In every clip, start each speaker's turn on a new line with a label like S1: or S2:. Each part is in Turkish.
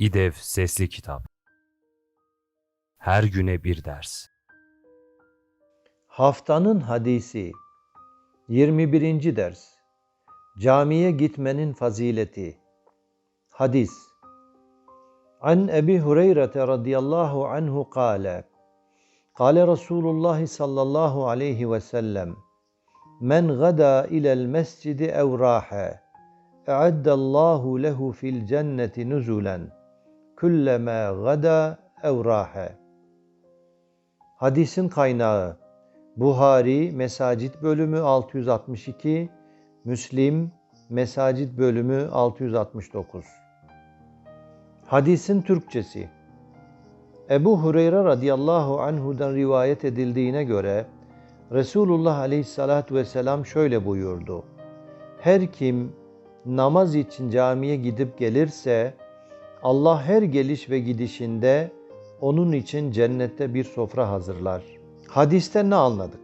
S1: İDEV Sesli Kitap. Her güne bir ders.
S2: Haftanın hadisi 21. ders. Camiye gitmenin fazileti. Hadis. An Ebi Hureyre radıyallahu anhu kâle Kâle Resulullah sallallahu aleyhi ve sellem Men gada ilel mescidi ev rahe e'addallahu lehu fil cenneti nuzulen kullama gada ev rahe Hadisin kaynağı Buhari Mesacit bölümü 662, Müslim Mesacit bölümü 669. Hadisin Türkçesi Ebu Hureyre radıyallahu anhudan rivayet edildiğine göre Resulullah aleyhissalatu vesselam şöyle buyurdu. Her kim namaz için camiye gidip gelirse Allah her geliş ve gidişinde onun için cennette bir sofra hazırlar. Hadisten ne anladık?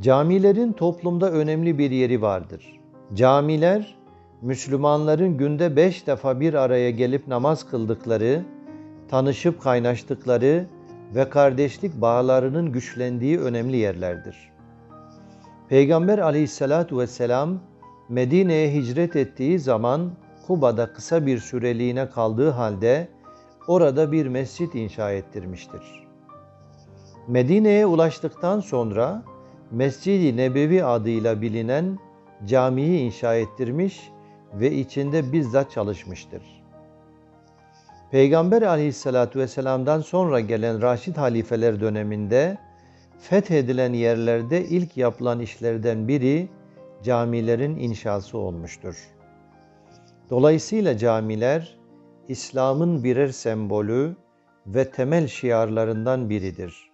S2: Camilerin toplumda önemli bir yeri vardır. Camiler, Müslümanların günde beş defa bir araya gelip namaz kıldıkları, tanışıp kaynaştıkları ve kardeşlik bağlarının güçlendiği önemli yerlerdir. Peygamber aleyhissalatu vesselam Medine'ye hicret ettiği zaman Kuba'da kısa bir süreliğine kaldığı halde orada bir mescit inşa ettirmiştir. Medine'ye ulaştıktan sonra Mescid-i Nebevi adıyla bilinen camiyi inşa ettirmiş ve içinde bizzat çalışmıştır. Peygamber aleyhissalatu vesselam'dan sonra gelen Raşid halifeler döneminde fethedilen yerlerde ilk yapılan işlerden biri camilerin inşası olmuştur. Dolayısıyla camiler İslam'ın birer sembolü ve temel şiarlarından biridir.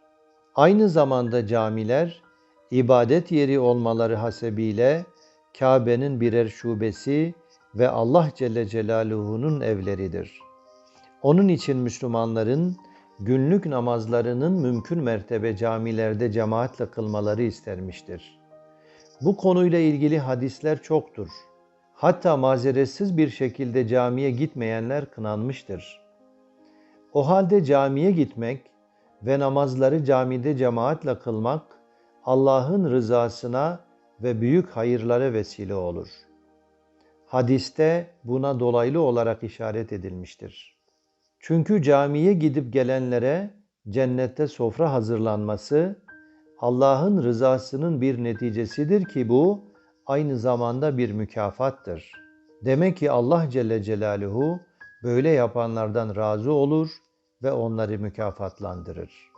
S2: Aynı zamanda camiler ibadet yeri olmaları hasebiyle Kabe'nin birer şubesi ve Allah Celle Celaluhu'nun evleridir. Onun için Müslümanların günlük namazlarının mümkün mertebe camilerde cemaatle kılmaları istermiştir. Bu konuyla ilgili hadisler çoktur. Hatta mazeretsiz bir şekilde camiye gitmeyenler kınanmıştır. O halde camiye gitmek ve namazları camide cemaatle kılmak Allah'ın rızasına ve büyük hayırlara vesile olur. Hadiste buna dolaylı olarak işaret edilmiştir. Çünkü camiye gidip gelenlere cennette sofra hazırlanması Allah'ın rızasının bir neticesidir ki bu aynı zamanda bir mükafattır. Demek ki Allah Celle Celaluhu böyle yapanlardan razı olur ve onları mükafatlandırır.